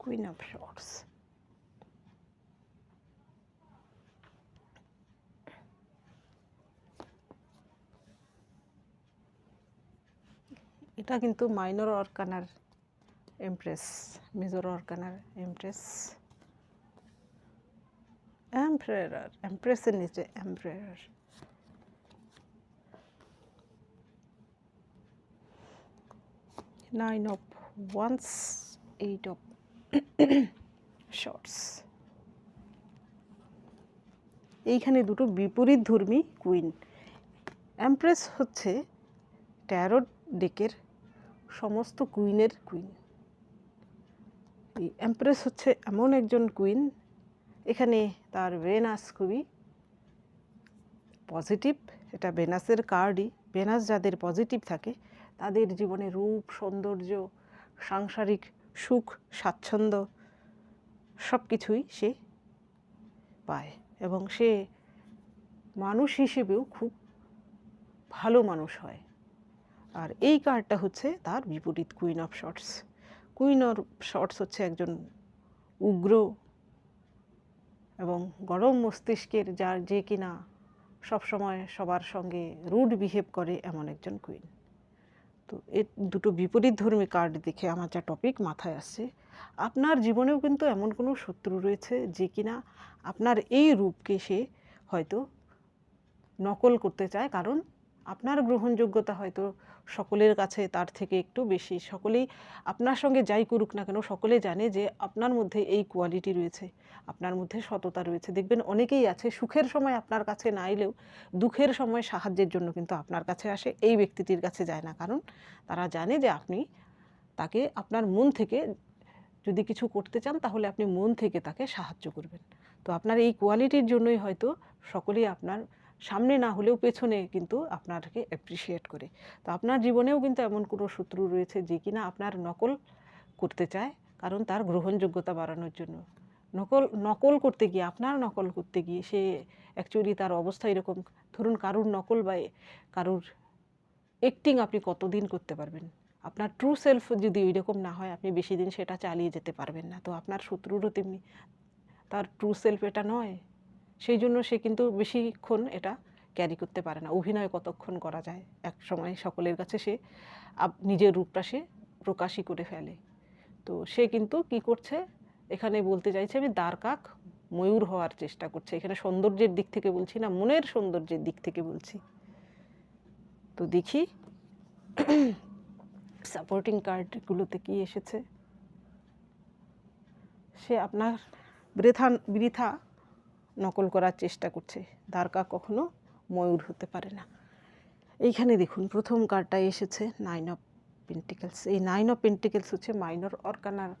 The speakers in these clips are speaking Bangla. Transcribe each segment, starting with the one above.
Queen of Swords. এটা কিন্তু মাইনর অর্কানার এমপ্রেস মেজর অর্কানার এমপ্রেস এমপ্রেয়ার এমপ্রেসের নিচে emperor nine of wands, eight of shorts. এইখানে দুটো বিপরীত ধর্মী কুইন এমপ্রেস হচ্ছে ট্যারোট ডেকের সমস্ত কুইনের কুইন এই এমপ্রেস হচ্ছে এমন একজন কুইন এখানে তার ভেনাস খুবই পজিটিভ এটা ভেনাসের কার্ডই ভেনাস যাদের পজিটিভ থাকে, তাদের জীবনে রূপ, সৌন্দর্য, সাংসারিক সুখ, স্বাচ্ছন্দ্য সব কিছুই সে পায় এবং সে মানুষ হিসেবেও খুব ভালো মানুষ হয়। আর এই কার্ডটা হচ্ছে তার বিপরীত queen of swords queen of swords হচ্ছে একজন উগ্র এবং গরম মস্তিষ্কের যার যে কিনা সবসময় সবার সঙ্গে রুড বিহেভ করে এমন একজন কুইন তো এ দুটো বিপরীত ধর্মী কার্ড দেখে আমার যা টপিক মাথায় আসছে। আপনার জীবনেও কিন্তু এমন কোনো শত্রু রয়েছে যে কিনা আপনার এই রূপকে সে হয়তো নকল করতে চায়, কারণ আপনার গ্রহণযোগ্যতা হয়তো সকলের কাছে তার থেকে একটু বেশি। সকলেই আপনার সঙ্গে যাই করুক না কেন, সকলে জানে যে আপনার মধ্যে এই কোয়ালিটি রয়েছে, আপনার মধ্যে সততা রয়েছে। দেখবেন অনেকেই আছে, সুখের সময় আপনার কাছে না এলেও দুঃখের সময় সাহায্যের জন্য কিন্তু আপনার কাছে আসে, এই ব্যক্তিটির কাছে যায় না। কারণ তারা জানে যে আপনি তাকে আপনার মন থেকে যদি কিছু করতে চান, তাহলে আপনি মন থেকে তাকে সাহায্য করবেন। তো আপনার এই কোয়ালিটির জন্যই হয়তো সকলেই আপনার সামনে না হলেও পেছনে কিন্তু আপনাকে অ্যাপ্রিসিয়েট করে। তো আপনার জীবনেও কিন্তু এমন কোনো শত্রু রয়েছে যে কিনা আপনার নকল করতে চায়, কারণ তার গ্রহণযোগ্যতা বাড়ানোর জন্য। নকল নকল করতে গিয়ে, আপনার নকল করতে গিয়ে সে অ্যাকচুয়ালি তার অবস্থা এরকম। ধরুন কারুর নকল বা কারুর অ্যাক্টিং আপনি কতদিন করতে পারবেন? আপনার ট্রু সেলফ যদি ওই রকম না হয়, আপনি বেশি দিন সেটা চালিয়ে যেতে পারবেন না। তো আপনার শত্রুরও তেমনি, তার ট্রু সেলফ এটা নয়। সেই জন্য সে কিন্তু বেশিক্ষণ এটা ক্যারি করতে পারে না। অভিনয় কতক্ষণ করা যায়? এক সময় সকলের কাছে সে নিজের রূপটা সে প্রকাশই করে ফেলে। তো সে কিন্তু কি করছে? এখানে বলতে চাইছে আমি দ্বারকাক ময়ূর হওয়ার চেষ্টা করছে। এখানে সৌন্দর্যের দিক থেকে বলছি না, মনের সৌন্দর্যের দিক থেকে বলছি। তো দেখি সাপোর্টিং কার্ডগুলোতে কি এসেছে। সে আপনার বৃথা বৃথা নকল করার চেষ্টা করছে। দ্বারকা কখনো ময়ূর হতে পারে না। এইখানে দেখুন, প্রথম কার্ডটা এসেছে নাইন অফ পেন্টিকেলস এই নাইন অফ পেন্টিকেলস হচ্ছে মাইনর অর্কানার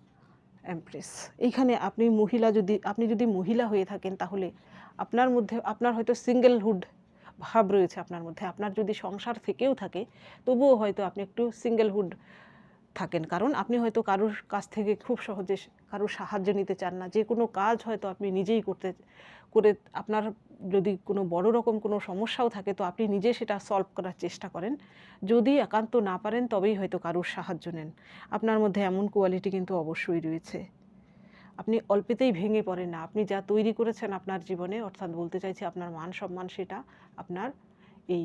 এমপ্রেস এইখানে আপনি মহিলা যদি, আপনি যদি মহিলা হয়ে থাকেন, তাহলে আপনার মধ্যে, আপনার হয়তো সিঙ্গেলহুড ভাব রয়েছে আপনার মধ্যে। আপনার যদি সংসার থেকেও থাকে, তবুও হয়তো আপনি একটু সিঙ্গেলহুড থাকেন। কারণ আপনি হয়তো কারোর কাছ থেকে খুব সহজে কারোর সাহায্য নিতে চান না। যে কোনো কাজ হয়তো আপনি নিজেই করতে, করে আপনার যদি কোনো বড় রকম কোনো সমস্যাও থাকে, তো আপনি নিজে সেটা সলভ করার চেষ্টা করেন। যদি একান্ত না পারেন, তবেই হয়তো কারোর সাহায্য নেন। আপনার মধ্যে এমন কোয়ালিটি কিন্তু অবশ্যই রয়েছে। আপনি অল্পেতেই ভেঙে পড়েন না। আপনি যা তৈরি করেছেন আপনার জীবনে, অর্থাৎ বলতে চাইছি আপনার মান সম্মান সেটা আপনার এই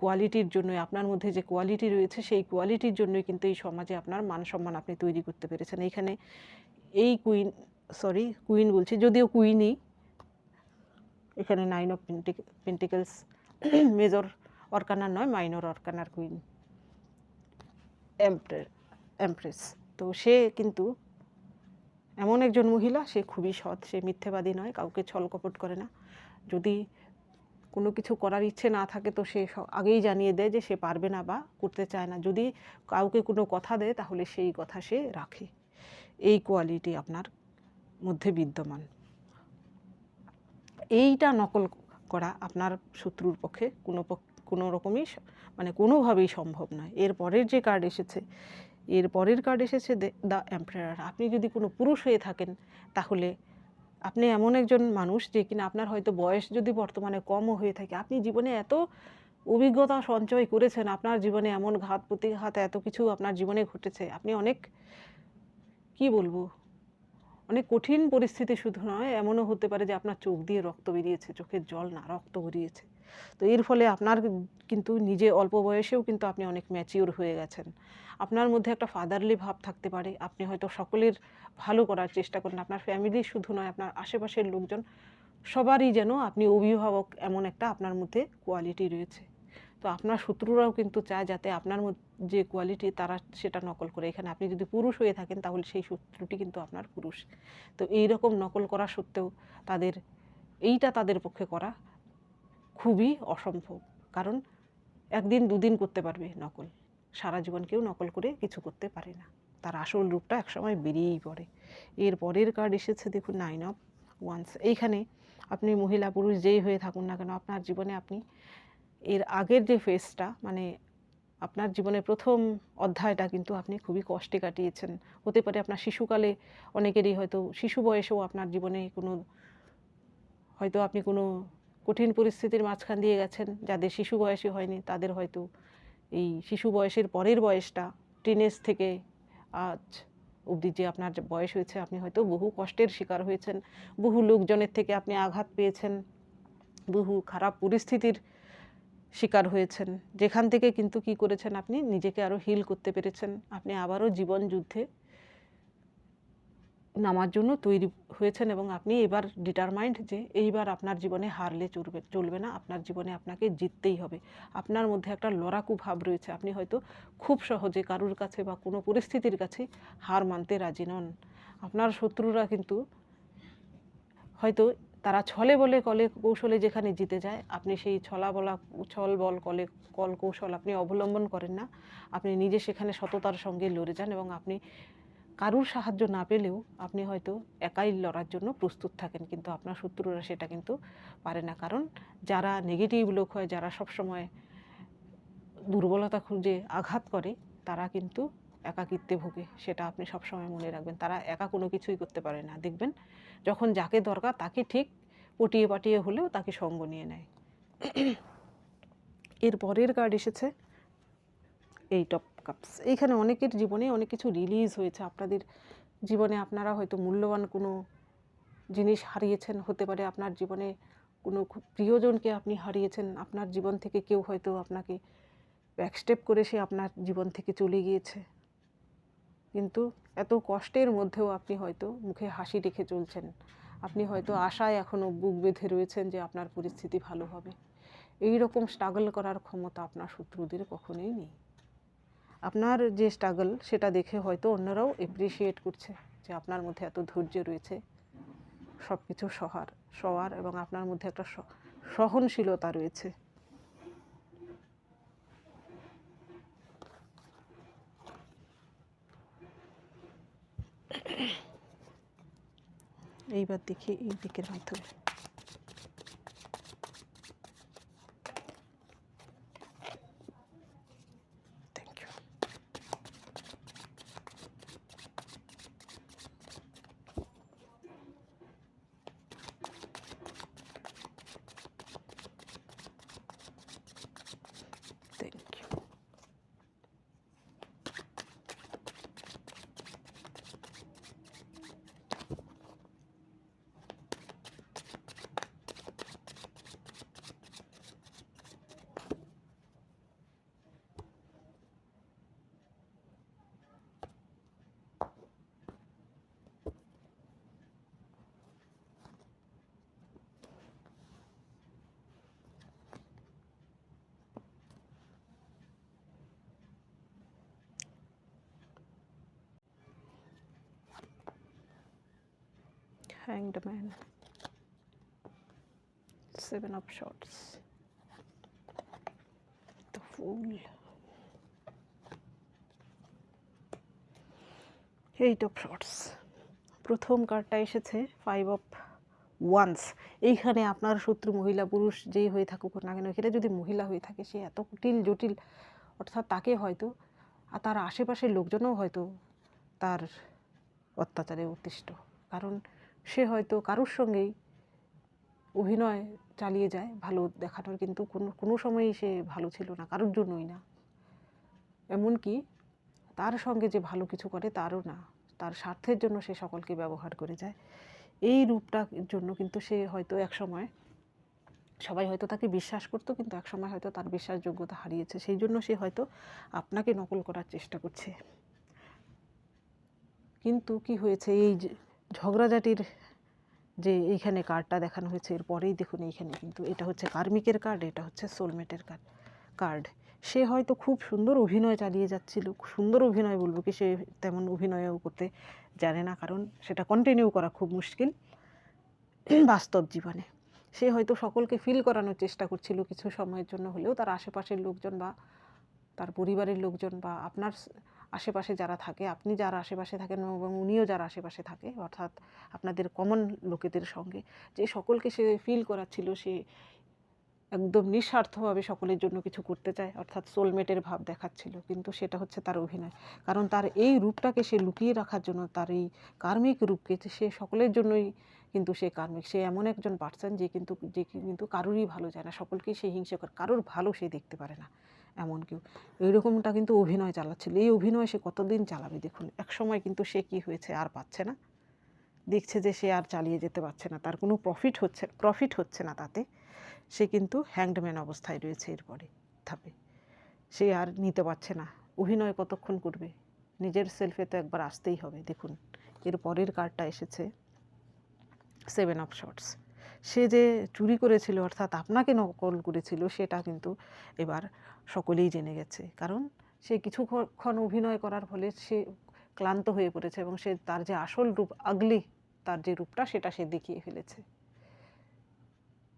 কোয়ালিটির জন্য আপনার মধ্যে যে কোয়ালিটি রয়েছে, সেই কোয়ালিটির জন্যই কিন্তু এই সমাজে আপনার মান সম্মান আপনি তৈরি করতে পেরেছেন। এইখানে এই কুইন সরি কুইন বলছি, যদিও কুইনই এখানে নাইন অফ পেন্টিক পেন্টিকেলস মেজর অর্কানার নয় মাইনর অর্কানার কুইন এমপ্রেস তো সে কিন্তু এমন একজন মহিলা, সে খুবই সৎ, সে মিথ্যেবাদী নয়, কাউকে ছলকপট করে না। যদি কোনো কিছু করার ইচ্ছে না থাকে তো সে আগেই জানিয়ে দেয় যে সে পারবে না বা করতে চায় না। যদি কাউকে কোনো কথা দেয় তাহলে সেই কথা সে রাখে। এই কোয়ালিটি আপনার মধ্যে বিদ্যমান। এইটা নকল করা আপনার শত্রুর পক্ষে কোনো কোনো রকমই মানে কোনোভাবেই সম্ভব নয়। এর পরের যে কার্ড এসেছে, এর পরের কার্ড এসেছে দ্য এম্পায়ার আপনি যদি কোনো পুরুষ হয়ে থাকেন, তাহলে আপনি এমন একজন মানুষ যে কিনা আপনার হয়তো বয়স যদি বর্তমানে কমও হয়ে থাকে, আপনি জীবনে এত অভিজ্ঞতা সঞ্চয় করেছেন, আপনার জীবনে এমন ঘাত প্রতিঘাত এত কিছু আপনার জীবনে ঘটেছে, আপনি অনেক, কি বলব, অনেক কঠিন পরিস্থিতি শুধু নয়, এমনও হতে পারে যে আপনার চোখ দিয়ে রক্ত বেরিয়েছে, চোখের জল না, রক্ত বেরিয়েছে তো এর ফলে আপনার কিন্তু নিজে অল্প বয়সেও কিন্তু আপনি অনেক ম্যাচিওর হয়ে গেছেন। আপনার মধ্যে একটা ফাদারলি ভাব থাকতে পারে। আপনি হয়তো সকলের ভালো করার চেষ্টা করেন। আপনার ফ্যামিলি শুধু নয়, আপনার আশেপাশের লোকজন, সবারই যেন আপনি অভিভাবক এমন একটা আপনার মধ্যে কোয়ালিটি রয়েছে। তো আপনার শত্রুরাও কিন্তু চায় যাতে আপনার যে কোয়ালিটি তারা সেটা নকল করে। এখানে আপনি যদি পুরুষ হয়ে থাকেন, তাহলে সেই শত্রুটি কিন্তু আপনার পুরুষ। তো এই রকম নকল করা সত্ত্বেও তাদের, এইটা তাদের পক্ষে করা খুবই অসম্ভব। কারণ একদিন দুদিন করতে পারবে নকল। সারা জীবন কেউ নকল করে কিছু করতে পারে না। তার আসল রূপটা একসময় বেরিয়েই পড়ে। এর পরের কার্ড এসেছে দেখুন নাইন অফ ওয়ান্স এইখানে আপনি মহিলা, পুরুষ যেই হয়ে থাকুন না কেন, আপনার জীবনে আপনি এর আগের যে ফেসটা মানে আপনার জীবনের প্রথম অধ্যায়টা কিন্তু আপনি খুবই কষ্টে কাটিয়েছেন। হতে পারে আপনার শিশুকালে অনেকেরই হয়তো, শিশু বয়সেও আপনার জীবনে কোনো, হয়তো আপনি কোনো কঠিন পরিস্থিতির মাঝখান দিয়ে গেছেন, যাদের শিশু বয়সী হয়নি, তাদের হয়তো এই শিশু বয়সের পরের বয়সটা টিনেজ থেকে আজ অবধি যে আপনার বয়স হয়েছে, আপনি হয়তো বহু কষ্টের শিকার হয়েছেন, বহু লোকজনের থেকে আপনি আঘাত পেয়েছেন, বহু খারাপ পরিস্থিতির শিকার হয়েছেন। যেখান থেকে কিন্তু কি করেছেন আপনি? নিজেকে আরও হিল করতে পেরেছেন। আপনি আবারও জীবন যুদ্ধে নামার জন্য তৈরি হয়েছেন এবং আপনি এবার ডিটারমাইন্ড যে এইবার আপনার জীবনে হারলে চলবে চলবে না, আপনার জীবনে আপনাকে জিততেই হবে। আপনার মধ্যে একটা লড়াকু ভাব রয়েছে, আপনি হয়তো খুব সহজে কারুর কাছে বা কোনো পরিস্থিতির কাছে হার মানতে রাজি নন। আপনার শত্রুরা কিন্তু হয়তো তারা ছলে বলে কলে কৌশলে যেখানে জিতে যায়, আপনি সেই ছলা বলা, ছল বল কলে, কল কৌশল আপনি অবলম্বন করেন না। আপনি নিজে সেখানে সততার সঙ্গে লড়ে যান এবং আপনি কারুর সাহায্য না পেলেও আপনি হয়তো একাই লড়ার জন্য প্রস্তুত থাকেন, কিন্তু আপনার শত্রুরা সেটা কিন্তু পারে না। কারণ যারা নেগেটিভ লোক হয়, যারা সবসময় দুর্বলতা খুঁজে আঘাত করে, তারা কিন্তু একাকিত্বে ভোগে, সেটা আপনি সবসময় মনে রাখবেন। তারা একা কোনো কিছুই করতে পারে না। দেখবেন, যখন যাকে দরকার তাকে ঠিক পটিয়ে পাটিয়ে হলেও তাকে সঙ্গ নিয়ে নেয়। এর পরের কার্ড এসেছে এইট অফ কাপস। এইখানে অনেকের জীবনে অনেক কিছু রিলিজ হয়েছে। আপনাদের জীবনে আপনারা হয়তো মূল্যবান কোনো জিনিস হারিয়েছেন, হতে পারে আপনার জীবনে কোনো খুব প্রিয়জনকে আপনি হারিয়েছেন, আপনার জীবন থেকে কেউ হয়তো আপনাকে ব্যাকস্টেপ করে সে আপনার জীবন থেকে চলে গিয়েছে। কিন্তু এত কষ্টের মধ্যেও আপনি হয়তো মুখে হাসি রেখে চলছেন। আপনি হয়তো আশায় এখনও বুক বেঁধে রয়েছেন যে আপনার পরিস্থিতি ভালো হবে। এই রকম স্ট্রাগল করার ক্ষমতা আপনার শত্রুদের কখনোই নেই। আপনার যে স্ট্রাগল সেটা দেখে হয়তো অন্যরাও এপ্রিসিয়েট করছে যে আপনার মধ্যে এত ধৈর্য রয়েছে। সব কিছু সহার, সওয়ার এবং আপনার মধ্যে একটা সহনশীলতা রয়েছে। এইবার দেখি এই দিকের মাধ্যমে thank you thank you hanged man. Seven of swords the fool. Eight of swords প্রথম কার্ডটা এসেছে ফাইভ অফ ওয়ান্স এইখানে আপনার শত্রু, মহিলা, পুরুষ যেই হয়ে থাকুক না কেন, এখানে যদি মহিলা হয়ে থাকে, সে এত কুটিল জটিল, অর্থাৎ তাকে হয়তো, আর তার আশেপাশের লোকজনও হয়তো তার অত্যাচারে অতিষ্ঠ কারণ সে হয়তো কারোর সঙ্গেই অভিনয় চালিয়ে যায় ভালো দেখানোর, কিন্তু কোনো কোনো সময়ই সে ভালো ছিল না, কারোর জন্যই না। এমনকি তার সঙ্গে যে ভালো কিছু করে তারও না, তার স্বার্থের জন্য সে সকলকে ব্যবহার করে যায়। এই রূপটার জন্য কিন্তু সে হয়তো এক সময়, সবাই হয়তো তাকে বিশ্বাস করতো, কিন্তু এক সময় হয়তো তার বিশ্বাসযোগ্যতা হারিয়েছে। সেই জন্য সে হয়তো আপনাকে নকল করার চেষ্টা করছে। কিন্তু কি হয়েছে? এই ঝগড়াঝাটির যে এইখানে কার্ডটা দেখানো হয়েছে এরপরেই দেখুন এইখানে কিন্তু এটা হচ্ছে কার্মিকের কার্ড এটা হচ্ছে সোলমেটের কার্ড কার্ড সে হয়তো খুব সুন্দর অভিনয় চালিয়ে যাচ্ছিল সুন্দর অভিনয় বলব কি, সে তেমন অভিনয়ও করতে জানে না, কারণ সেটা কন্টিনিউ করা খুব মুশকিল, বাস্তব জীবনে। সে হয়তো সকলকে ফিল করানোর চেষ্টা করছিল কিছু সময়ের জন্য হলেও, তার আশেপাশের লোকজন বা তার পরিবারের লোকজন বা আপনার আশেপাশে যারা থাকে, আপনি যারা আশেপাশে থাকেন এবং উনিও যারা আশেপাশে থাকে, অর্থাৎ আপনাদের কমন লোকেদের সঙ্গে, যে সকলকে সে ফিল করাচ্ছিল, সে একদম নিঃস্বার্থভাবে সকলের জন্য কিছু করতে চায়, অর্থাৎ সোলমেটের ভাব দেখাচ্ছিল, কিন্তু সেটা হচ্ছে তার অভিনয়। কারণ তার এই রূপটাকে সে লুকিয়ে রাখার জন্য, তার এই কার্মিক রূপকে সে সকলের জন্যই কিন্তু সে কার্মিক। সে এমন একজন পার্সন যে কিন্তু যে কিন্তু কারোরই ভালো যায় না, সকলকেই সে হিংসে করে, কারোর ভালো সে দেখতে পারে না। এমন কেউ। এইরকমটা কিন্তু অভিনয় চালাচ্ছিল। এই অভিনয় সে কতদিন চালাবে দেখুন? এক সময় কিন্তু সে কি হয়েছে আর পাচ্ছে না। দেখছে যে সে আর চালিয়ে যেতে পারছে না, তার কোনো প্রফিট হচ্ছে প্রফিট হচ্ছে না তাতে। সে কিন্তু হ্যাংডম্যান অবস্থায় রয়েছে এরপরে, ধাপে। সে আর নিতে পারছে না। অভিনয় কতক্ষণ করবে? নিজের সেলফে তো একবার আসতেই হবে, দেখুন। এর পরের কার্ডটা এসেছে সেভেন অফ শর্টস সে যে চুরি করেছিল, অর্থাৎ আপনাকে নকল করেছিল, সেটা কিন্তু এবার সকলেই জেনে গেছে। কারণ সে কিছুক্ষণ অভিনয় করার ফলে সে ক্লান্ত হয়ে পড়েছে এবং সে তার যে আসল রূপ, আগলি তার যে রূপটা, সেটা সে দেখিয়ে ফেলেছে।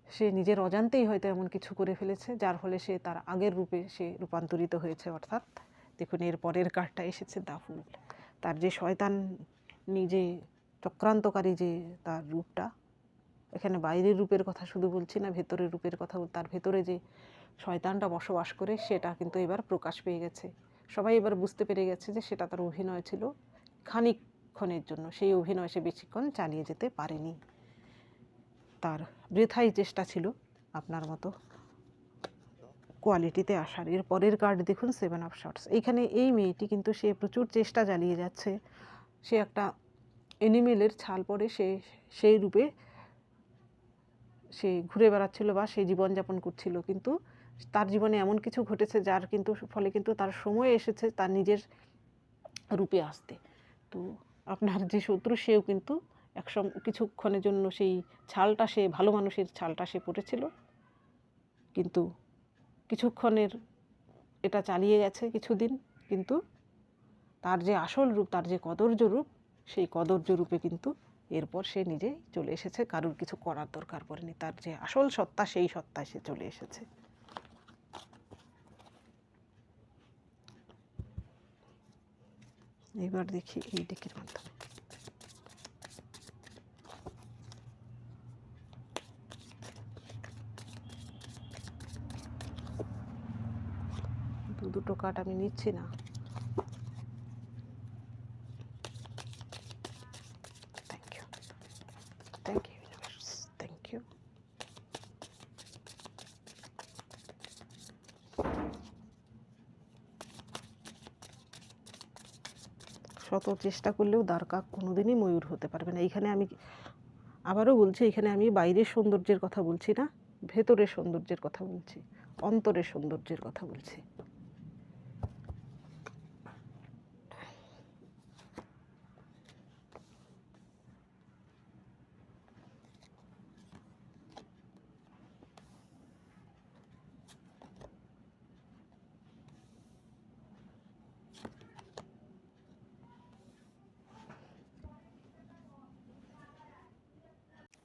সে নিজের অজান্তেই হয়তো এমন কিছু করে ফেলেছে, যার ফলে সে তার আগের রূপে সে রূপান্তরিত হয়েছে, অর্থাৎ দেখুন এর পরের কার্ডটা এসেছে দাফুল তার যে শয়তান নিজে চক্রান্তকারী যে তার রূপটা এখানে বাইরের রূপের কথা শুধু বলছি না, ভেতরের রূপের কথা তার ভেতরে যে শয়তানটা বসবাস করে, সেটা কিন্তু এবার প্রকাশ পেয়ে গেছে। সবাই এবার বুঝতে পেরে গেছে যে সেটা তার অভিনয় ছিল খানিকক্ষণের জন্য। সেই অভিনয় সে বেশিক্ষণ চালিয়ে যেতে পারেনি। তার বৃথাই চেষ্টা ছিল আপনার মতো কোয়ালিটিতে আসার। এর পরের কার্ড দেখুন সেভেন অফ শর্টস এইখানে এই মেয়েটি কিন্তু সে প্রচুর চেষ্টা চালিয়ে যাচ্ছে। সে একটা এনিমেলের ছাল পরে সে সেই রূপে সে ঘুরে বেড়াচ্ছিল বা সে জীবনযাপন করছিল। কিন্তু তার জীবনে এমন কিছু ঘটেছে যার কিন্তু ফলে কিন্তু তার সময় এসেছে তার নিজের রূপে আসতে। তো আপনার যে শত্রু সেও কিন্তু এক কিছুক্ষণের জন্য সেই ছালটা সে, ভালো মানুষের ছালটা সে পড়েছিল কিন্তু কিছুক্ষণের এটা চালিয়ে গেছে কিছুদিন, কিন্তু তার যে আসল রূপ, তার যে কদর্য রূপ, সেই কদর্য রূপে কিন্তু এরপর সে নিজেই চলে এসেছে। কারুর কিছু করার দরকার পড়েনি। তার যে আসল সত্তা, সেই সত্তায় সে চলে এসেছে। এবার দেখি এই ডেকের মাধ্যমে দুটো কাঠ আমি নিচ্ছি না thank you thank you universe thank you শত চেষ্টা করলেও দ্বারকা কোনোদিনই ময়ূর হতে পারবে না। এইখানে আমি আবারও বলছি, এখানে আমি বাইরের সৌন্দর্যের কথা বলছি না, ভেতরের সৌন্দর্যের কথা বলছি, অন্তরের সৌন্দর্যের কথা বলছি।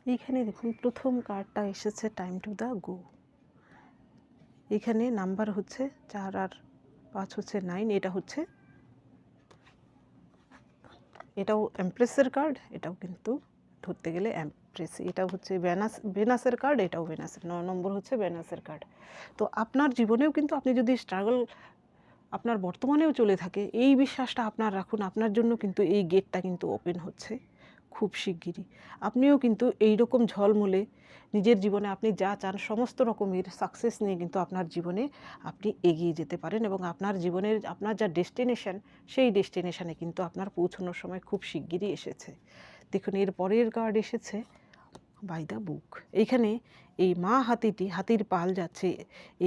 এইখানে দেখুন, প্রথম কার্ডটা এসেছে টাইম টু দ্য গো এখানে নাম্বার হচ্ছে চার আর পাঁচ হচ্ছে নাইন এটা হচ্ছে এটাও এমপ্রেসের কার্ড এটাও কিন্তু ধরতে গেলে এমপ্রেস এটাও হচ্ছে ভেনাস বেনাসের কার্ড এটাও বেনাসের ন নম্বর হচ্ছে ভেনাসের কার্ড তো আপনার জীবনেও কিন্তু আপনি যদি স্ট্রাগল আপনার বর্তমানেও চলে থাকে, এই বিশ্বাসটা আপনার রাখুন, আপনার জন্য কিন্তু এই গেটটা কিন্তু ওপেন হচ্ছে। খুব শিগগিরই। আপনিও কিন্তু এই রকম ঝলমলে নিজের জীবনে আপনি যা চান সমস্ত রকমের সাকসেস নিয়ে কিন্তু আপনার জীবনে আপনি এগিয়ে যেতে পারেন এবং আপনার জীবনের, আপনার যা ডেস্টিনেশন সেই ডেস্টিনেশানে কিন্তু আপনার পৌঁছানোর সময় খুব শিগগিরই এসেছে। দেখুন, এর পরের কার্ড এসেছে বাই দ্য বুক এইখানে এই মা হাতিটি, হাতির পাল যাচ্ছে,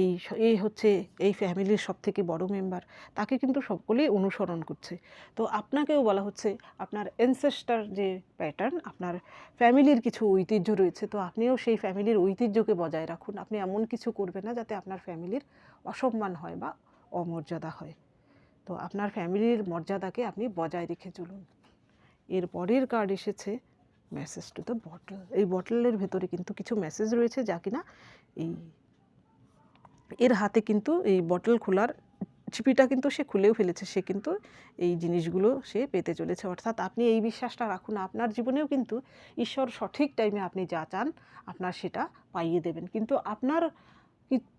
এই এই হচ্ছে এই ফ্যামিলির সব থেকে বড় মেম্বার, তাকে কিন্তু সকলেই অনুসরণ করছে। তো আপনাকেও বলা হচ্ছে, আপনার এনসেস্টার যে প্যাটার্ন আপনার ফ্যামিলির কিছু ঐতিহ্য রয়েছে, তো আপনিও সেই ফ্যামিলির ঐতিহ্যকে বজায় রাখুন। আপনি এমন কিছু করবেন না যাতে আপনার ফ্যামিলির অসম্মান হয় বা অমর্যাদা হয়। তো আপনার ফ্যামিলির মর্যাদাকে আপনি বজায় রেখে চলুন। এর পরের কার্ড এসেছে মেসেজ টু দ্য বটল এই বটলের ভেতরে কিন্তু কিছু মেসেজ রয়েছে যা কিনা এই এর হাতে কিন্তু এই বটল খোলার চিপিটা কিন্তু সে খুলেও ফেলেছে। সে কিন্তু এই জিনিসগুলো সে পেতে চলেছে। অর্থাৎ আপনি এই বিশ্বাসটা রাখুন, আপনার জীবনেও কিন্তু ঈশ্বর সঠিক টাইমে আপনি যা চান, আপনার সেটা পাইয়ে দেবেন। কিন্তু আপনার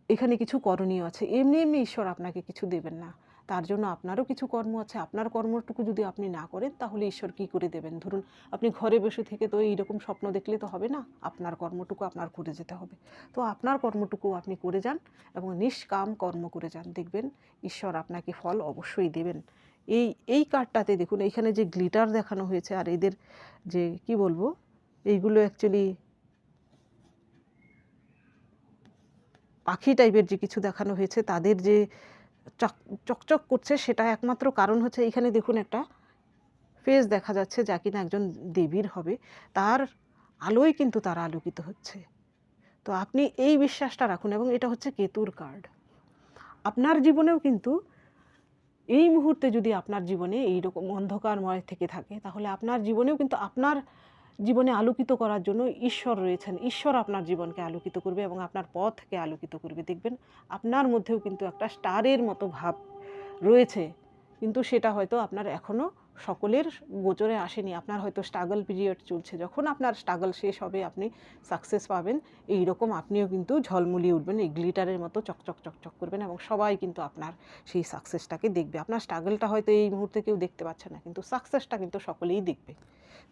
এখানে কিছু করণীয় আছে। এমনি এমনি ঈশ্বর আপনাকে কিছু দেবেন না। তার জন্য আপনারও কিছু কর্ম আছে। আপনার কর্মটুকু যদি আপনি না করেন, তাহলে ঈশ্বর কি করে দেবেন? ধরুন, আপনি ঘরে বসে থেকে তো এইরকম স্বপ্ন দেখলে তো হবে না? আপনার কর্মটুকু আপনার করে যেতে হবে। তো আপনার কর্মটুকু আপনি করে যান এবং নিষ্কাম কর্ম করে যান। দেখবেন ঈশ্বর আপনাকে ফল অবশ্যই দেবেন। এই এই কার্ডটাতে দেখুন, এইখানে যে গ্লিটার দেখানো হয়েছে আর এদের যে, কি বলব? এইগুলো অ্যাকচুয়ালি পাখি টাইপের যে কিছু দেখানো হয়েছে, তাদের যে চকচক করছে, সেটা একমাত্র কারণ হচ্ছে এখানে দেখুন একটা ফেস দেখা যাচ্ছে যা কিনা একজন দেবীর হবে। তার আলোয় কিন্তু তারা আলোকিত হচ্ছে। তো আপনি এই বিশ্বাসটা রাখুন এবং এটা হচ্ছে কেতুর কার্ড আপনার জীবনেও কিন্তু এই মুহূর্তে যদি আপনার জীবনে এই রকম অন্ধকারময় থেকে থাকে, তাহলে আপনার জীবনেও কিন্তু আপনার জীবনে আলোকিত করার জন্য ঈশ্বর রয়েছেন। ঈশ্বর আপনার জীবনকে আলোকিত করবে এবং আপনার পথকে আলোকিত করবে। দেখবেন, আপনার মধ্যেও কিন্তু একটা স্টারের মতো ভাব রয়েছে। কিন্তু সেটা হয়তো আপনার এখনও সকলের গোচরে আসেনি। আপনার হয়তো স্ট্রাগল পিরিয়ড চলছে। যখন আপনার স্ট্রাগল শেষ হবে, আপনি সাকসেস পাবেন। এই রকম আপনিও কিন্তু ঝলমলিয়ে উঠবেন, এই গ্লিটারের মতো চকচক চকচক করবেন এবং সবাই কিন্তু আপনার সেই সাকসেসটাকে দেখবে। আপনার স্ট্রাগলটা হয়তো এই মুহূর্তে কেউ দেখতে পাচ্ছে না, কিন্তু সাকসেসটা কিন্তু সকলেই দেখবে।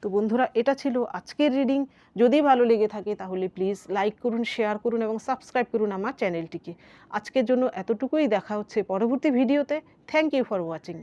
তো বন্ধুরা, এটা ছিল আজকের রিডিং যদি ভালো লেগে থাকে, তাহলে প্লিজ লাইক করুন শেয়ার করুন এবং সাবস্ক্রাইব করুন আমার চ্যানেলটিকে আজকের জন্য এতটুকুই। দেখা হচ্ছে পরবর্তী ভিডিওতে থ্যাংক ইউ ফর ওয়াচিং